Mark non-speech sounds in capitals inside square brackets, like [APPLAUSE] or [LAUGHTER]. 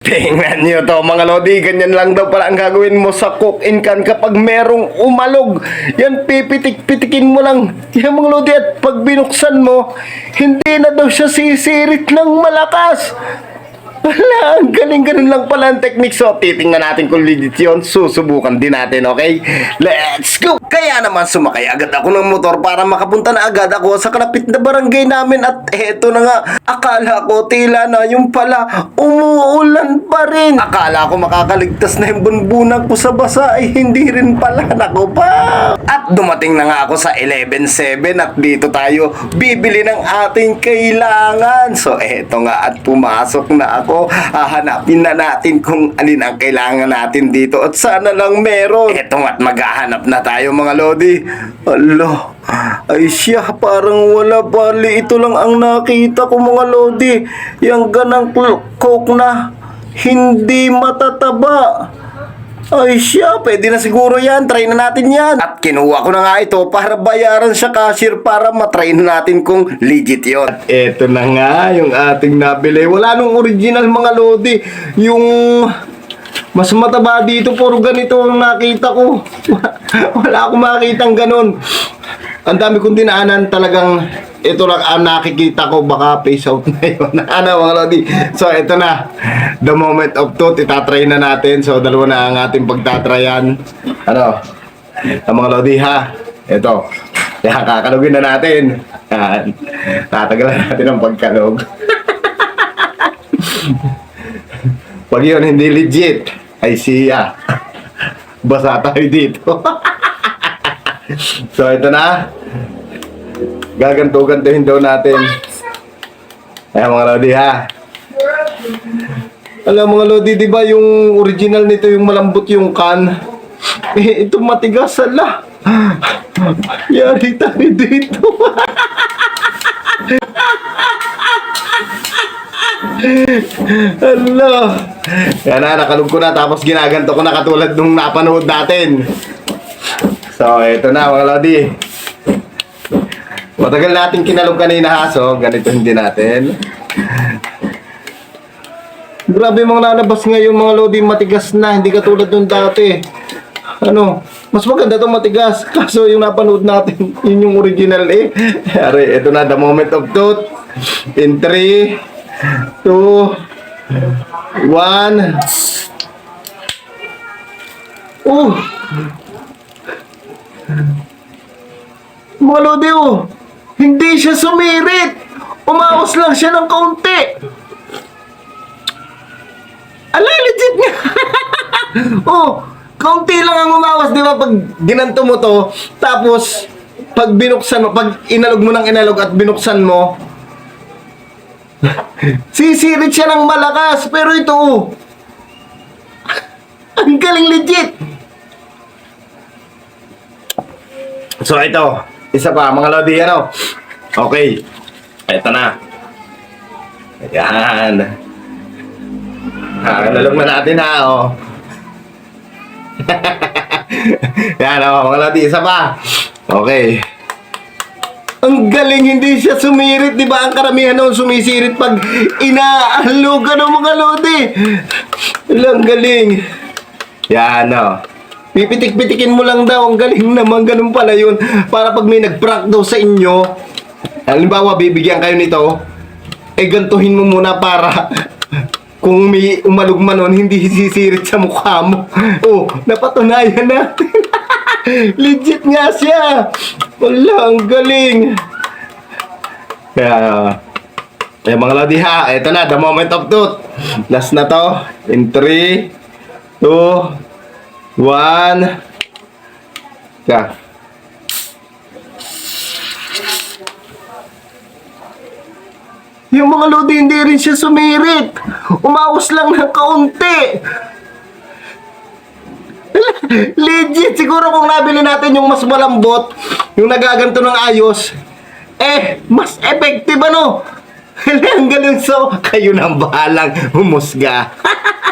Tingnan nyo to mga lodi, ganyan lang daw pala ang gagawin mo sa cook in can kapag merong umalog. Yan pipitik-pitikin mo lang. Yan mga lodi at pag binuksan mo, hindi na daw siya sisirit ng malakas. Wala, ang galing ganun lang pala ang technique. So, titingnan natin kung legit yun. Susubukan din natin, okay? Let's go! Kaya naman sumakay agad ako ng motor para makapunta na agad ako sa kalapit na barangay namin at eto na nga, akala ko tila na yung pala umuulan pa rin. Akala ko makakaligtas na yung bunbunan ko sa basa ay hindi rin pala nako pa. At dumating na nga ako sa 11.7 at dito tayo bibili ng ating kailangan. So eto nga at pumasok na ako. Hahanapin na natin kung alin ang kailangan natin dito at sana lang meron. Eto at maghahanap na tayo mga lodi. Alo, ay siya parang wala bali. Ito lang ang nakita ko mga lodi. Yang ganang coke na hindi matataba. Ay siya, pwede na siguro yan. Try na natin yan. At kinuha ko na nga ito para bayaran sa cashier para matry na natin kung legit yon. At eto na nga yung ating nabili. Wala nung original mga lodi. Yung mas mataba dito, puro ganito ang nakita ko. [LAUGHS] Wala akong makitang ganun. Ang dami kong dinaanan talagang ito lang ang nakikita ko baka face out na yun. [LAUGHS] ano mga lodi? So ito na. The moment of truth, itatry na natin. So dalawa na ang ating pagtatryan. Ano? Ang mga lodi ha. Ito. Yan, kakalugin na natin. Yan. Tatagalan natin ang pagkalog. [LAUGHS] Pag yun hindi legit, ay siya. [LAUGHS] Basa tayo dito. [LAUGHS] so ito na. Gaganto-gantuhin daw natin. Ayan mga lodi ha. Alam mga lodi, di ba yung original nito yung malambot yung can? [LAUGHS] Eh, ito matigas ala. [LAUGHS] Yari tayo dito. [LAUGHS] Ala. Yan na, nakalog ko na tapos ginaganto ko na katulad nung napanood natin. So, ito na mga lodi. Matagal natin kinalog kanina ha, so ganito hindi natin. Grabe mga lalabas ngayon mga lodi, matigas na, hindi katulad nung dati. Ano, mas maganda itong matigas. [LAUGHS] Kaso yung napanood natin, [LAUGHS] yun yung original eh. [LAUGHS] Are, ito na, the moment of truth. In 3, 2, 1. Oh! Mga lodi oh! Hindi siya sumirit! Umawas lang siya ng kaunti! Oh, kaunti lang ang umawas, di ba? Pag ginanto mo to, tapos, pag binuksan mo, pag inalog mo ng inalog at binuksan mo, [LAUGHS] sisirit siya ng malakas. Pero ito, oh, ang galing legit! So, ito, isa pa, mga lodi, ano? Okay, ito na. Ayan. Ah, nalog na natin ha, oh. [LAUGHS] Yan, oh, mga lodi, isa pa. Okay. Ang galing, hindi siya sumirit, di ba? Ang karamihan noon sumisirit pag inaalugan ng mga lodi. Ang galing. Yan, oh. Pipitik-pitikin mo lang daw, ang galing naman, ganun pala yun. Para pag may nag-prank daw sa inyo, halimbawa, bibigyan kayo nito, eh gantuhin mo muna para kung may umalog man nun, hindi sisirit sa mukha mo. Oh, napatunayan natin. [LAUGHS] Legit nga siya. Wala, ang galing. Kaya, eh mga lodi ha, eto na, the moment of truth. Last na to. In 3, 2, 1. Kaya. Yung mga lodi, hindi rin siya sumirit. Umawas lang ng kaunti. [LAUGHS] Legit, siguro kung nabili natin yung mas malambot, yung nagaganto ng ayos, eh, mas effective ano? [LAUGHS] Ang galing so, kayo nang bahalang humusga. [LAUGHS]